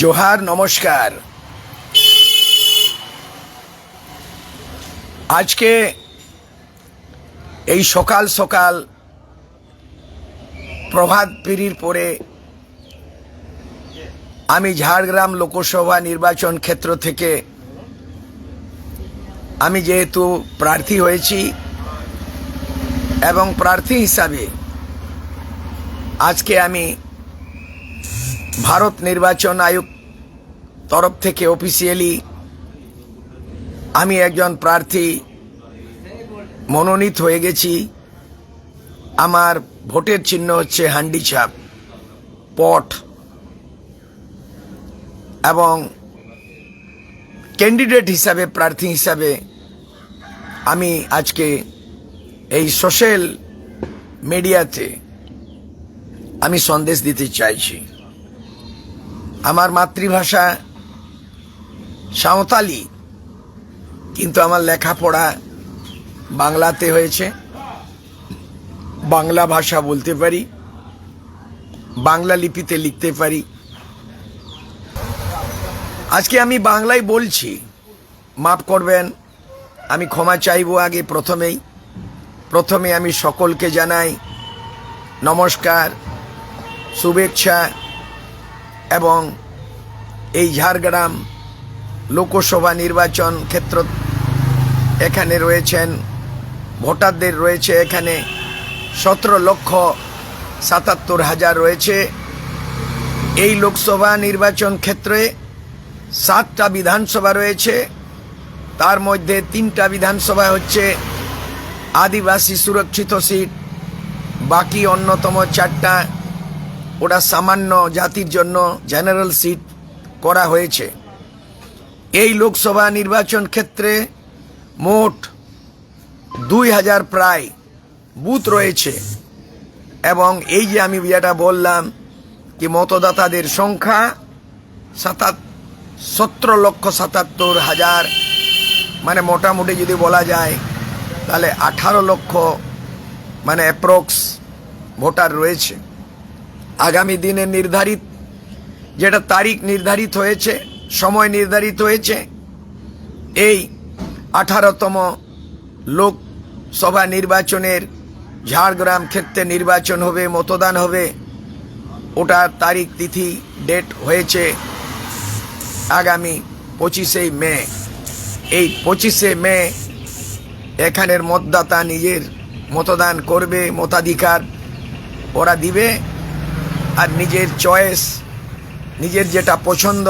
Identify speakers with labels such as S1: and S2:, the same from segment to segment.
S1: জোহার, নমস্কার। আজকে এই সকাল সকাল প্রভাত পিড়ির পরে আমি ঝাড়গ্রাম লোকসভা নির্বাচন ক্ষেত্র থেকে আমি যেহেতু প্রার্থী হয়েছি এবং প্রার্থী হিসাবে আজকে আমি ভারত নির্বাচন আয়োগ তরফ থেকে অফিসিয়ালি আমি একজন প্রার্থী মনোনীত হয়ে গেছি। আমার ভোটের চিহ্ন হচ্ছে হান্ডি ছাপ পট, এবং ক্যান্ডিডেট হিসাবে, প্রার্থী হিসাবে আমি আজকে এই সোশ্যাল মিডিয়াতে আমি সন্দেশ দিতে চাইছি। আমার মাতৃভাষা সাঁওতালি, কিন্তু আমার লেখাপড়া বাংলাতে হয়েছে। বাংলা ভাষা বলতে পারি, বাংলা লিপিতে লিখতে পারি। আজকে আমি বাংলায় বলছি, মাফ করবেন, আমি ক্ষমা চাইব আগে প্রথমেই। প্রথমে আমি সকলকে জানাই নমস্কার, শুভেচ্ছা এবং এই ঝাড়গ্রাম লোকসভা নির্বাচন ক্ষেত্র এখানে রয়েছেন, ভোটারদের রয়েছে এখানে সতেরো লক্ষ সাতাত্তর হাজার রয়েছে। এই লোকসভা নির্বাচন ক্ষেত্রে সাতটা বিধানসভা রয়েছে। তার মধ্যে তিনটা বিধানসভা হচ্ছে আদিবাসী সুরক্ষিত সিট, বাকি অন্যতম চারটা ওটা সামান্য জাতির জন্য জেনারেল সিট করা হয়েছে। এই লোকসভা নির্বাচন ক্ষেত্রে মোট দুই হাজার প্রায় বুথ রয়েছে। এবং এই যে আমি যেটা বললাম কি মতদাতাদের সংখ্যা সাতাত সতেরো লক্ষ সাতাত্তর হাজার মানে মোটামুটি যদি বলা যায়, তাহলে আঠারো লক্ষ মানে অ্যাপ্রক্স ভোটার রয়েছে। আগামী দিনে নির্ধারিত, যেটা তারিখ নির্ধারিত হয়েছে, সময় নির্ধারিত হয়েছে, এই আঠারোতম লোকসভা নির্বাচনের ঝাড়গ্রাম ক্ষেত্রে নির্বাচন হবে, মতদান হবে ওটার তারিখ, তিথি, ডেট হয়েছে আগামী পঁচিশে মে। এই পঁচিশে মে এখানের মতদাতা নিজের মতদান করবে, মতাধিকার ওরা দিবে। আর নিজের চয়েস নিজের যেটা পছন্দ,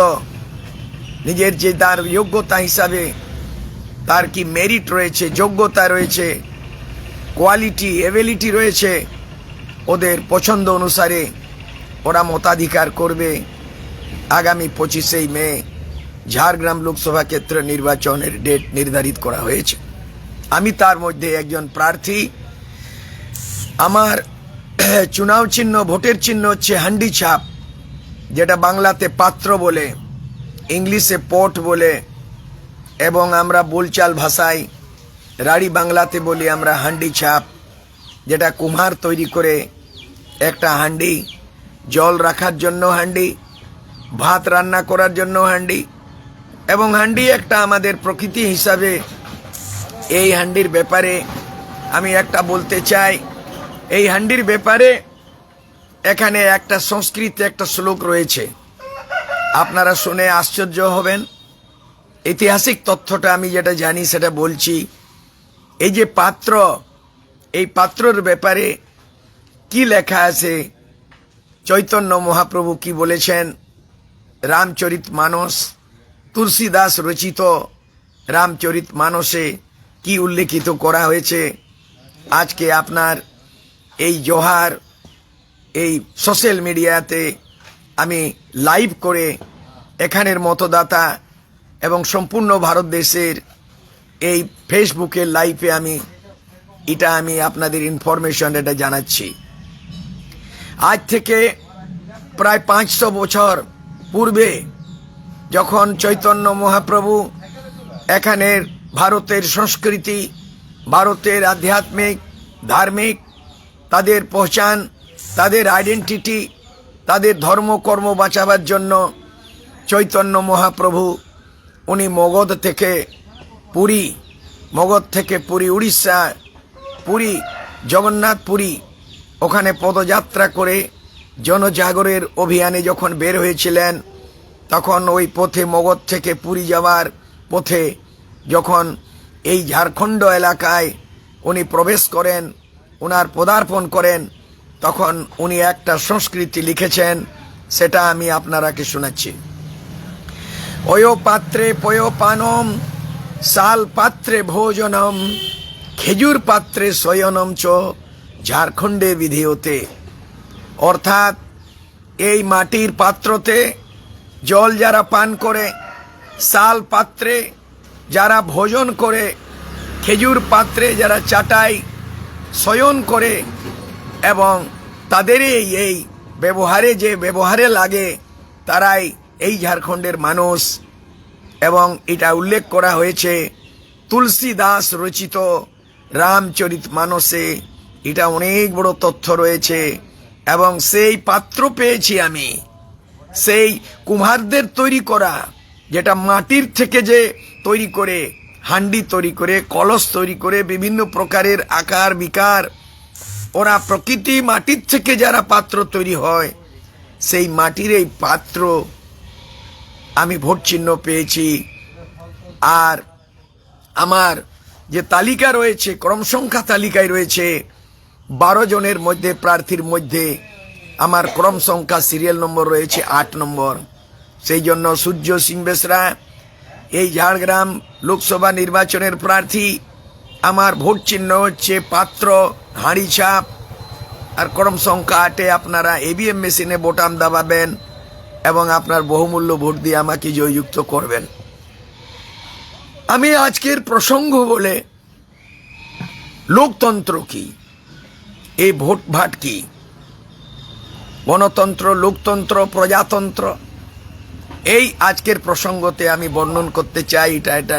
S1: নিজের যে তার যোগ্যতা হিসাবে তার কি মেরিট রয়েছে, যোগ্যতা রয়েছে কোয়ালিটি এবিলিটি রয়েছে, ওদের পছন্দ অনুসারে ওরা মতাধিকার করবে। আগামী পঁচিশেই মে ঝাড়গ্রাম লোকসভা ক্ষেত্র নির্বাচনের ডেট নির্ধারিত করা হয়েছে। আমি তার মধ্যে একজন প্রার্থী। আমার চুনাও চিহ্ন, ভোটের চিহ্ন হচ্ছে হান্ডি ছাপ, যেটা বাংলাতে পাত্র বলে, ইংলিশে পট বলে, এবং আমরা বোলচাল ভাষায় রাড়ি বাংলাতে বলি আমরা হান্ডি ছাপ, যেটা কুমার তৈরি করে একটা হান্ডি, জল রাখার জন্য হান্ডি, ভাত রান্না করার জন্য হান্ডি, এবং হান্ডি একটা আমাদের প্রকৃতি হিসাবে এই হান্ডির ব্যাপারে আমি একটা বলতে চাই। এই হান্ডির ব্যাপারে এখানে একটা সংস্কৃত, একটা শ্লোক রয়েছে। আপনারা শুনে আশ্চর্য হবেন। ঐতিহাসিক তথ্যটা আমি যেটা জানি সেটা বলছি। এই যে পাত্র, এই পাত্রর ব্যাপারে কি লেখা আছে? চৈতন্য মহাপ্রভু কি বলেছেন? রামচরিত মানস, তুলসীদাস রচিত রামচরিত মানসে কি উল্লেখিত করা হয়েছে? আজকে আপনার এই জোহার, এই সোশ্যাল মিডিয়াতে আমি লাইভ করে এখানের মতদাতা এবং সম্পূর্ণ ভারত দেশের এই ফেসবুকের লাইভে আমি, এটা আমি আপনাদের ইনফরমেশন এটা জানাচ্ছি। আজ থেকে প্রায় পাঁচশো বছর পূর্বে যখন চৈতন্য মহাপ্রভু এখানের ভারতের সংস্কৃতি, ভারতের আধ্যাত্মিক, ধার্মিক তাদের পহচান, তাদের আইডেন্টিটি তাদের ধর্ম কর্ম বাঁচাবার জন্য চৈতন্য মহাপ্রভু, উনি মগধ থেকে পুরী, মগধ থেকে পুরী উড়িষ্যা, পুরী জগন্নাথ পুরী ওখানে পদযাত্রা করে জনজাগরের অভিযানে যখন বের হয়েছিলেন, তখন ওই পথে মগধ থেকে পুরী যাওয়ার পথে যখন এই ঝাড়খণ্ড এলাকায় উনি প্রবেশ করেন ওনার পদার্পণ করেন, তখন উনি একটা সংস্কৃতি লিখেছেন, সেটা আমি আপনারাকে শোনাচ্ছি অয় পাত্রে পয়পানম শাল পাত্রে ভোজনম, খেজুর পাত্রে শয়নম চ, ঝাড়খণ্ডে বিধিওতে অর্থাৎ, এই মাটির পাত্রতে জল যারা পান করে শাল পাত্রে যারা ভোজন করে, খেজুর পাত্রে যারা চাটাই শয়ন করে এবং তাদেরই এই ব্যবহারে যে ব্যবহারে লাগে, তারাই এই ঝাড়খণ্ডের মানুষ। এবং এটা উল্লেখ করা হয়েছে, তুলসী দাস রচিত রামচরিত মানসে। এটা অনেক বড় তথ্য রয়েছে এবং সেই পাত্র পেয়েছি আমি। সেই কুমারদের তৈরি করা, যেটা মাটির থেকে যে তৈরি করে হান্ডি তৈরি করে, কলস তৈরি করে, বিভিন্ন প্রকারের আকার, বিকার। ওরা প্রকৃতি মাটির থেকে যারা পাত্র তৈরি হয়, সেই মাটির এই পাত্র আমি ভোট চিহ্ন পেয়েছি। আর আমার যে তালিকা রয়েছে ক্রম সংখ্যা তালিকায় রয়েছে, বারো জনের মধ্যে, প্রার্থীর মধ্যে আমার ক্রম সংখ্যা সিরিয়াল নম্বর রয়েছে আট নম্বর। সেই জন্য সূর্য সিং বেসরা এই ঝাড়গ্রাম লোকসভা নির্বাচনের প্রার্থী, আমার ভোট চিহ্ন হচ্ছে পাত্র, হাঁড়ি ছাপ, আর ক্রম সংখ্যা আটে আপনারা এবিএম মেশিনে বোটাম দাবাবেন এবং আপনার বহুমূল্য ভোট দিয়ে আমাকে জয়যুক্ত করবেন। আমি আজকের প্রসঙ্গ বলে, লোকতন্ত্র কি? এই ভোট ভাট কি? গণতন্ত্র, লোকতন্ত্র, প্রজাতন্ত্র? এই আজকের প্রসঙ্গতে আমি বর্ণন করতে চাই, এটা এটা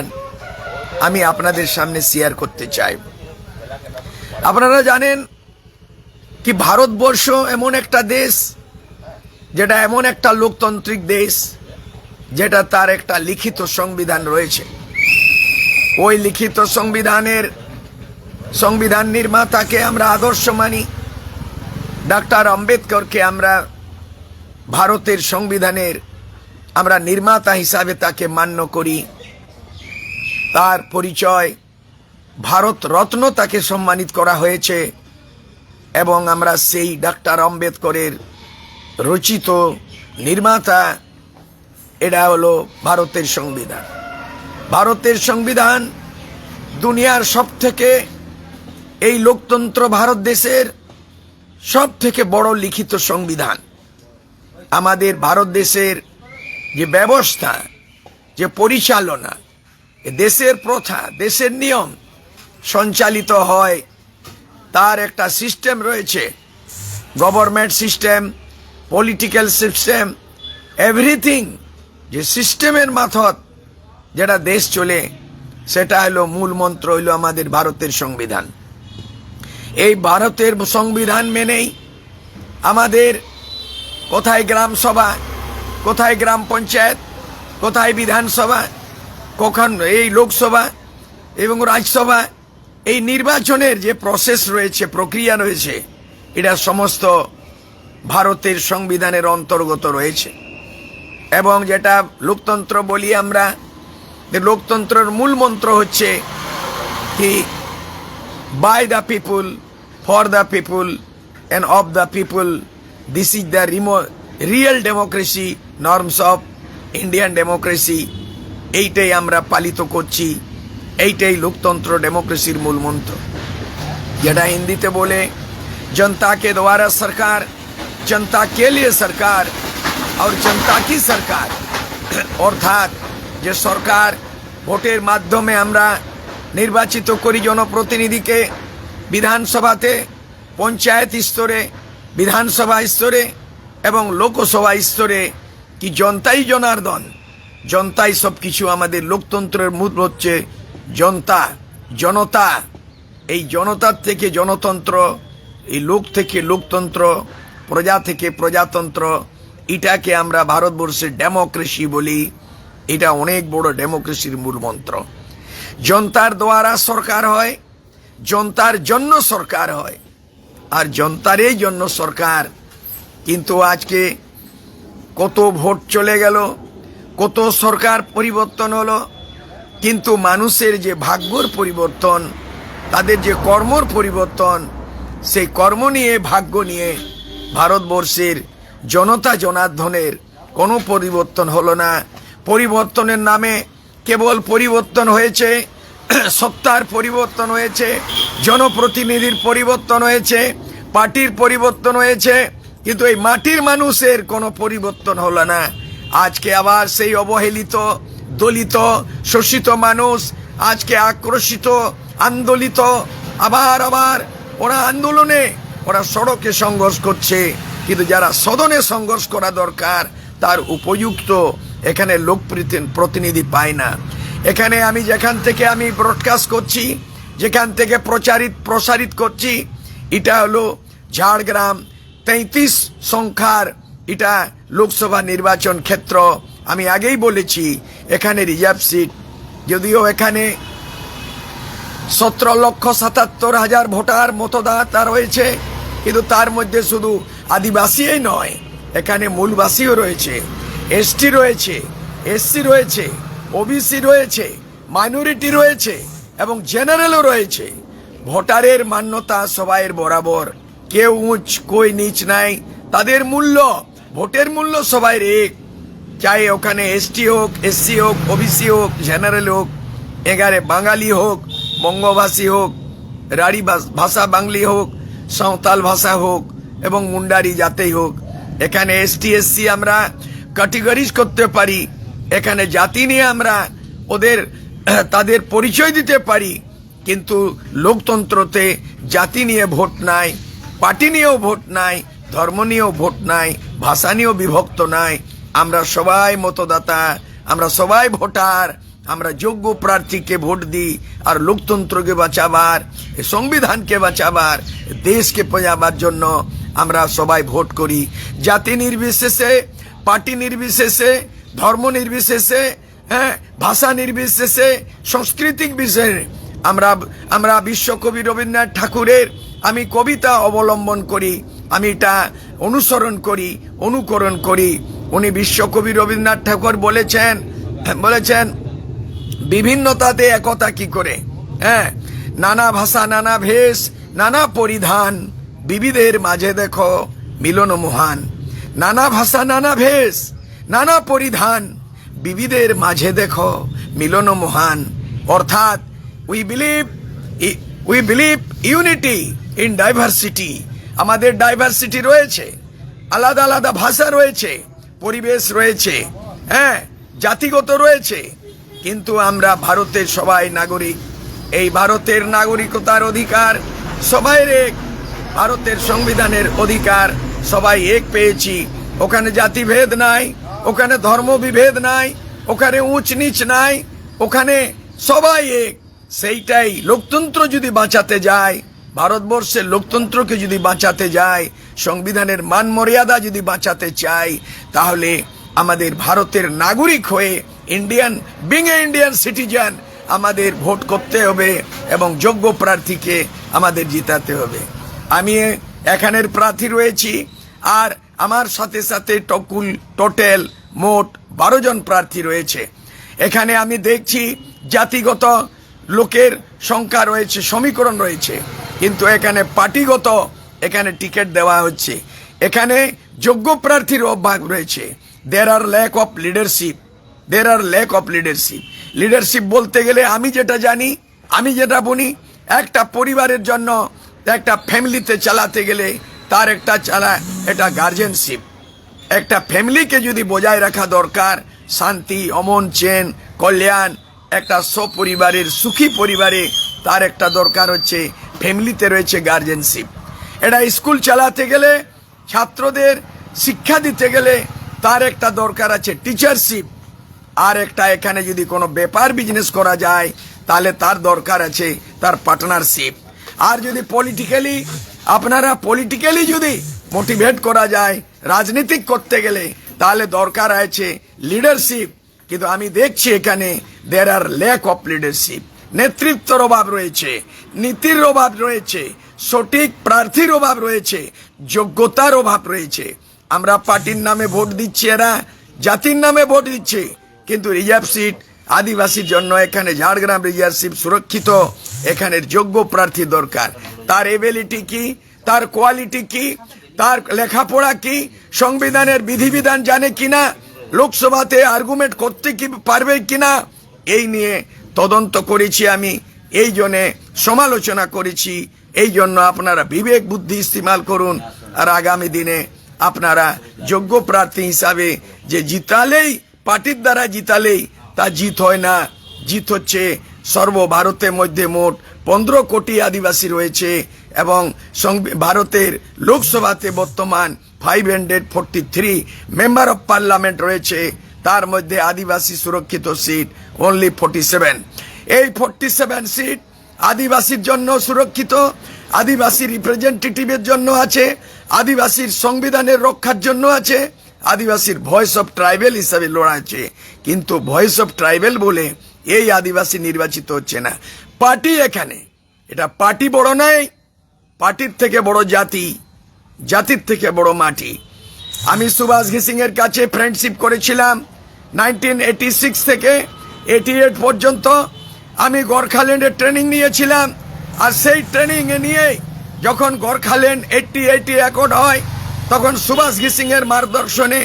S1: আমি আপনাদের সামনে শেয়ার করতে চাই। আপনারা জানেন কি ভারতবর্ষ এমন একটা দেশ, যেটা এমন একটা লোকতান্ত্রিক দেশ, যেটা তার একটা লিখিত সংবিধান রয়েছে। ওই লিখিত সংবিধানের সংবিধান নির্মাতাকে আমরা আদর্শ মানি। ডাক্তার আম্বেদকরকে আমরা ভারতের সংবিধানের আমরা নির্মাতা হিসাবে তাকে মান্য করি। তার পরিচয় ভারত রত্ন তাকে সম্মানিত করা হয়েছে এবং আমরা সেই ডাক্তার আম্বেদকরের রচিত নির্মাতা, এটা হলো ভারতের সংবিধান। ভারতের সংবিধান দুনিয়ার সব থেকে এই লোকতন্ত্র ভারত দেশের সব থেকে বড় লিখিত সংবিধান। আমাদের ভারত দেশের যে ব্যবস্থা, যে পরিচালনা দেশের প্রথা, দেশের নিয়ম সঞ্চালিত হয়। তার একটা সিস্টেম রয়েছে, government system, political system, everything যে সিস্টেমের মাথত যেটা দেশ চলে, সেটা হলো মূল মন্ত্র হইল আমাদের ভারতের সংবিধান। এই ভারতের সংবিধান মেনেই আমাদের কোথায় গ্রাম সভা কোথায় গ্রাম পঞ্চায়েত, কোথায় বিধানসভা, কখন এই লোকসভা এবং রাজ্যসভা, এই নির্বাচনের যে প্রসেস রয়েছে, প্রক্রিয়া রয়েছে, এটা সমস্ত ভারতের সংবিধানের অন্তর্গত রয়েছে। এবং যেটা লোকতন্ত্র বলি আমরা, যে লোকতন্ত্রের মূল মন্ত্র হচ্ছে কি by the people for the people and of the people this is the Rimo real democracy norms of Indian democracy এইটাই আমরা পালিত করছি এইটাই লোকতন্ত্র ডেমোক্রেসির মূল মন্ত্র যেটা হিন্দিতে বলে जनता के द्वारा सरकार जनता के लिए सरकार और जनता की सरकार অর্থাৎ যে সরকার ভোটের মাধ্যমে আমরা নির্বাচিত করি জনপ্রতিনিধিকে বিধানসভাতে পঞ্চায়েত স্তরে বিধানসভা স্তরে এবং লোকসভা স্তরে কি জনতাই জনার্দন? জনতাই সব কিছু আমাদের লোকতন্ত্রের মূল হচ্ছে জনতা জনতা। এই জনতার থেকে জনতন্ত্র, এই লোক থেকে লোকতন্ত্র, প্রজা থেকে প্রজাতন্ত্র, এটাকে আমরা ভারতবর্ষের ডেমোক্রেসি বলি। এটা অনেক বড় ডেমোক্রেসির মূল মন্ত্র। জনতার দ্বারা সরকার হয়, জনতার জন্য সরকার হয়, আর জনতারই জন্য সরকার। কিন্তু আজকে কত ভোট চলে গেল, কত সরকার পরিবর্তন হলো, কিন্তু মানুষের যে ভাগ্যর পরিবর্তন, তাদের যে কর্মর পরিবর্তন, সেই কর্ম নিয়ে, ভাগ্য নিয়ে ভারতবর্ষের জনতা জনার্দনের কোনো পরিবর্তন হলো না। পরিবর্তনের নামে কেবল পরিবর্তন হয়েছে, সত্তার পরিবর্তন হয়েছে, জনপ্রতিনিধির পরিবর্তন হয়েছে, পার্টির পরিবর্তন হয়েছে কিন্তু এই মাটির মানুষের কোনো পরিবর্তন হলো না। আজকে আবার সেই অবহেলিত, দলিত, শোষিত মানুষ, আজকে আক্রোশিত, আন্দোলিত, আবার আবার ওরা আন্দোলনে, ওরা সড়কে সংঘর্ষ করছে। কিন্তু যারা সদনে সংঘর্ষ করা দরকার, তার উপযুক্ত এখানে লোক প্রতিনিধি পায় না। এখানে আমি যেখান থেকে আমি ব্রডকাস্ট করছি, যেখান থেকে প্রচারিত প্রসারিত করছি, এটা হলো ঝাড়গ্রাম তেঁত্রিশ সংখ্যার এটা লোকসভা নির্বাচন ক্ষেত্র। আমি আগেই বলেছি, এখানে রিজার্ভ সিট। যদিও এখানে সতেরো লক্ষ সাতাত্তর হাজার ভোটার মতদাতা রয়েছে, কিন্তু তার মধ্যে শুধু আদিবাসীই নয়, এখানে মূলবাসীও রয়েছে। এসটি রয়েছে এসসি রয়েছে ওবিসি রয়েছে, মাইনরিটি রয়েছে এবং জেনারেলও রয়েছে। ভোটারের মান্যতা সবাইয়ের বরাবর। কেউ উঁচ, কই নিচ নাই। তাদের মূল্য, ভোটের মূল্য সবাই এক চাই ওখানে এসটি হোক, এসসি হোক, ওবিসি হোক, জেনারেল হোক, এগারে বাঙালি হোক বঙ্গভাষী হোক ভাষ- ভাষা বাংলি হোক, সাঁওতাল ভাষা হোক, এবং মুন্ডারি জাতেই হোক। এখানে এসটি, এসসি আমরা ক্যাটেগরিজ করতে পারি। এখানে জাতি নিয়ে আমরা ওদের, তাদের পরিচয় দিতে পারি। কিন্তু লোকতন্ত্রতে জাতি নিয়ে ভোট নাই। পার্টি নিয়েও ভোট নাই ধর্ম নিয়েও ভোট নাই ভাষা নিয়েও বিভক্ত নাই। আমরা সবাই মতদাতা, আমরা সবাই ভোটার, আমরা যোগ্য প্রার্থীকে ভোট দিই আর লোকতন্ত্রকে বাঁচাবার, সংবিধানকে বাঁচাবার, দেশকে বাঁচাবার জন্য আমরা সবাই ভোট করি। জাতি নির্বিশেষে, পার্টি নির্বিশেষে, ধর্ম নির্বিশেষে হ্যাঁ ভাষা নির্বিশেষে, সাংস্কৃতিক বিষয়ে আমরা আমরা বিশ্বকবি রবীন্দ্রনাথ ঠাকুরের আমি কবিতা অবলম্বন করি, আমি এটা অনুসরণ করি, অনুকরণ করি। উনি বিশ্বকবি রবীন্দ্রনাথ ঠাকুর বলেছেন বলেছেন, বিভিন্নতাতে একতা কি করে? হ্যাঁ নানা ভাষা, নানা ভেষ, নানা পরিধান, বিবিধের মাঝে দেখো মিলন মহান। নানা ভাষা, নানা ভেষ, নানা পরিধান, বিবিধের মাঝে দেখো মিলন মহান। অর্থাৎ we believe we believe unity in diversity আমাদের ডাইভার্সিটি রয়েছে, আলাদা আলাদা ভাষা রয়েছে, পরিবেশ রয়েছে হ্যাঁ জাতিগত রয়েছে, কিন্তু আমরা ভারতের সবাই নাগরিক। এই ভারতের নাগরিকতার অধিকার সবাই এক ভারতের সংবিধানের অধিকার সবাই এক পেয়েছি। ওখানে জাতিভেদ নাই, ওখানে ধর্ম বিভেদ নাই, ওখানে উঁচ নিচ নাই, ওখানে সবাই এক। সেইটাই লোকতন্ত্র যদি বাঁচাতে যায় ভারতবর্ষের লোকতন্ত্রকে যদি বাঁচাতে যায়, সংবিধানের মান মর্যাদা যদি বাঁচাতে চাই, তাহলে আমাদের ভারতের নাগরিক হয়ে Indian being a Indian citizen আমাদের ভোট করতে হবে এবং যোগ্য প্রার্থীকে আমাদের জিতাতে হবে। আমি এখানের প্রার্থী রয়েছি আর আমার সাথে সাথে টকুল, টোটেল মোট বারো জন প্রার্থী রয়েছে। এখানে আমি দেখছি জাতিগত লোকের সংখ্যা রয়েছে, সমীকরণ রয়েছে। কিন্তু এখানে পার্টিগত এখানে টিকিট দেওয়া হচ্ছে। এখানে যোগ্য প্রার্থীর অভাব রয়েছে। There are lack of leadership there are lack of leadership leadership বলতে গেলে আমি যেটা জানি, আমি যেটা বলি, একটা পরিবারের জন্য একটা ফ্যামিলিতে চালাতে গেলে তার একটা চালা, এটা গার্জেনশিপ একটা ফ্যামিলিকে যদি বজায় রাখা দরকার, শান্তি, অমন, চেন, কল্যাণ, একটা সপরিবারের, সুখী পরিবারে তার একটা দরকার হচ্ছে। ফ্যামিলিতে রয়েছে গার্জেনশিপ এটা স্কুল চালাতে গেলে, ছাত্রদের শিক্ষা দিতে গেলে তার একটা দরকার আছে টিচারশিপ আর একটা এখানে যদি কোনো ব্যাপার বিজনেস করা যায়, তাহলে তার দরকার আছে তার পার্টনারশিপ আর যদি পলিটিক্যালি আপনারা পলিটিক্যালি যদি মোটিভেট করা যায় রাজনীতিক করতে গেলে, তাহলে দরকার আছে লিডারশিপ কিন্তু আমি দেখছি এখানে there are lack of leadership নেতৃত্বর অভাব রয়েছে, নীতির অভাব রয়েছে, সঠিক প্রার্থীর অভাব রয়েছে, যোগ্যতার অভাব রয়েছে। আমরা পার্টির নামে ভোট দিচ্ছি এরা, জাতির নামে ভোট দিচ্ছে, কিন্তু রিজার্ভ সিট, আদিবাসীর জন্য এখানে ঝাড়গ্রাম রিজার্ভ সিট সুরক্ষিত, এখানে যোগ্য প্রার্থী দরকার। তার এবিলিটি কি? তার কোয়ালিটি কি? তার লেখাপড়া কি? সংবিধানের বিধিবিধান জানে কিনা? লোকসভাতে আর্গুমেন্ট করতে কি পারবে কিনা? এই নিয়ে তদন্ত করেছি আমি, এই জন্যে সমালোচনা করেছি, এই জন্য আপনারা বিবেক বুদ্ধি ইস্তেমাল করুন। আর আগামী দিনে আপনারা যোগ্য প্রার্থী হিসাবে যে জিতালেই, পার্টির দ্বারা জিতালেই তা জিত হয় না। জিত হচ্ছে সর্বভারতের মধ্যে মোট পনেরো কোটি আদিবাসী রয়েছে এবং ভারতের লোকসভাতে বর্তমান five hundred forty three member of parliament রয়েছে। তার মধ্যে আদিবাসী সুরক্ষিত সিট অনলি ফোর্টি সেভেন এই ফোর্টি সেভেন সিট আদিবাসীর জন্য সুরক্ষিত, আদিবাসী রিপ্রেজেন্টেটিভের জন্য আছে, আদিবাসীর সংবিধানের রক্ষার জন্য আছে, আদিবাসীর ভয়েস অফ ট্রাইবেল হিসাবে লড়া আছে কিন্তু ভয়েস অফ ট্রাইবেল বলে এই আদিবাসী নির্বাচিত হচ্ছে না। পার্টি এখানে, এটা পার্টি বড় নয়, পার্টির থেকে বড় জাতি, জাতির থেকে বড় মাটি। আমি সুভাষ ঘিসিং এর কাছে ফ্রেন্ডশিপ করেছিলাম নাইনটিন এইটি সিক্স থেকে এইটি এইট পর্যন্ত আমি গোর্খাল্যান্ডের ট্রেনিং নিয়েছিলাম। আর সেই ট্রেনিং নিয়ে যখন গোর্খাল্যান্ড এইটটি এইটি অ্যাকর্ড হয়, তখন সুভাষ ঘিসিং এর মার্গদর্শনে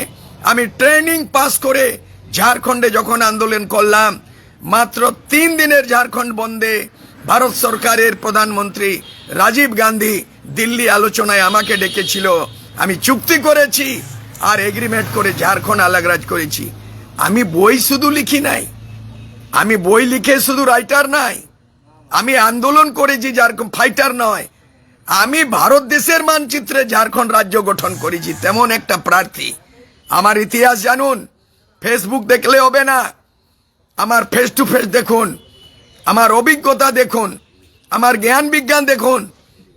S1: আমি ট্রেনিং পাস করে ঝাড়খণ্ডে যখন আন্দোলন করলাম, মাত্র তিন দিনের ঝাড়খণ্ড বন্ধে ভারত সরকারের প্রধানমন্ত্রী রাজীব গান্ধী দিল্লি আলোচনায় আমাকে ডেকেছিল। আমি চুক্তি করেছি আর এগ্রিমেন্ট করে ঝাড়খণ্ড আলাগরাজ করেছি। আমি বই শুধু লিখি নাই। আমি বই লিখে শুধু রাইটার নাই। আমি আন্দোলন করেছি ঝাড়খণ্ড ফাইটার নয়। আমি ভারত দেশের মানচিত্রে ঝাড়খণ্ড রাজ্য গঠন করেছি, তেমন একটা প্রার্থী। আমার ইতিহাস জানুন ফেসবুক দেখলে হবে না। আমার ফেস টু ফেস দেখুন, আমার অভিজ্ঞতা দেখুন, আমার জ্ঞান বিজ্ঞান দেখুন।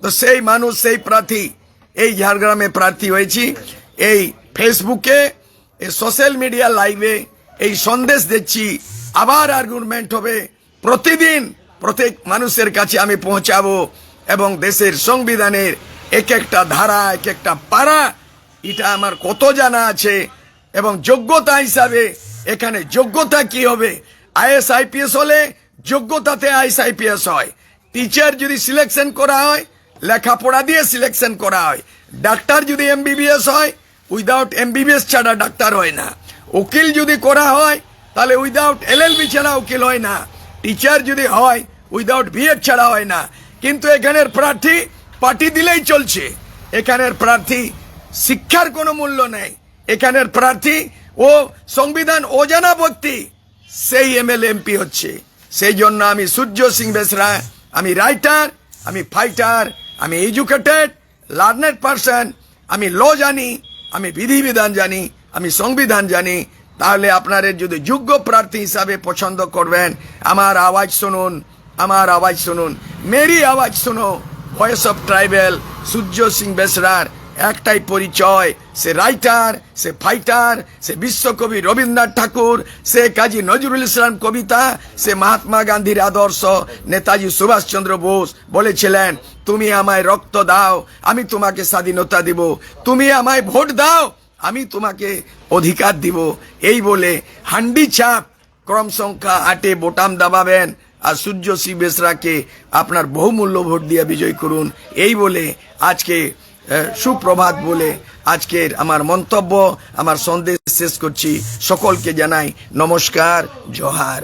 S1: তো সেই মানুষ, সেই প্রার্থী, এই ঝাড়গ্রামে প্রার্থী হয়েছি। এই ফেসবুকে এই সোশ্যাল মিডিয়া লাইভে এই সন্দেশ দিচ্ছি আবার আর্গুমেন্ট হবে। প্রতিদিন প্রত্যেক মানুষের কাছে আমি পৌঁছাবো এবং দেশের সংবিধানের এক একটা ধারা, এক একটা পাড়া এটা আমার কত জানা আছে এবং যোগ্যতা হিসাবে এখানে যোগ্যতা কি হবে? আইএস আইপিএস হলে যোগ্যতাতে আইএস আইপিএস হয়। টিচার যদি সিলেকশন করা হয়, লেখাপড়া দিয়ে সিলেকশন করা হয়। ডাক্তার যদি এমবিবিএস হয় উইদাউট এমবিবিএস ছাড়া ডাক্তার হয় না। উকিল যদি করা হয়, তাহলে উইদাউট এলএলবি ছাড়া উকিল হয় না। টিচার যদি হয় উইদাউট বিএড ছাড়া হয় না। কিন্তু এখানের প্রার্থী পার্টি দিলেই চলছে। এখানের প্রার্থী শিক্ষার কোনো মূল্য নেই। এখানের প্রার্থী ও সংবিধান অজানা ব্যক্তি, সেই এমএলএ এমপি হচ্ছে। সেই জন্য আমি সূর্য সিং বেসরা, আমি রাইটার আমি ফাইটার আমি এডুকেটেড লার্নেড পারসন আমি ল জানি। আমি বিধিবিধান জানি, আমি সংবিধান জানি, তাহলে আপনাদের যদি যোগ্য প্রার্থী হিসাবে পছন্দ করবেন, আমার আওয়াজ শুনুন, আমার আওয়াজ শুনুন। মেরি আওয়াজ শুনো, voice of tribal, Surya Singh Besra একটাই পরিচয়, সে রাইটার সে ফাইটার সে বিশ্বকবি রবীন্দ্রনাথ ঠাকুর, সে কাজী নজরুল ইসলাম কবিতা, সে মহাত্মা গান্ধীর আদর্শ, নেতাজি সুভাষচন্দ্র বোস বলেছিলেন, তুমি আমায় রক্ত দাও, আমি তোমাকে স্বাধীনতা দিব, তুমি আমায় ভোট দাও, আমি তোমাকে অধিকার দিব। এই বলে হান্ডি ছাপ ক্রম সংখ্যা আটে বোটাম দাবাবেন আর সূর্য সি বেসরাকে আপনার বহুমূল্য ভোট দিয়ে বিজয় করুন। এই বলে আজকে সুপ্রভাত বলে আজকের আমার মন্তব্য আমার সন্দেশ শেষ করছি। সকলকে জানাই নমস্কার জোহার।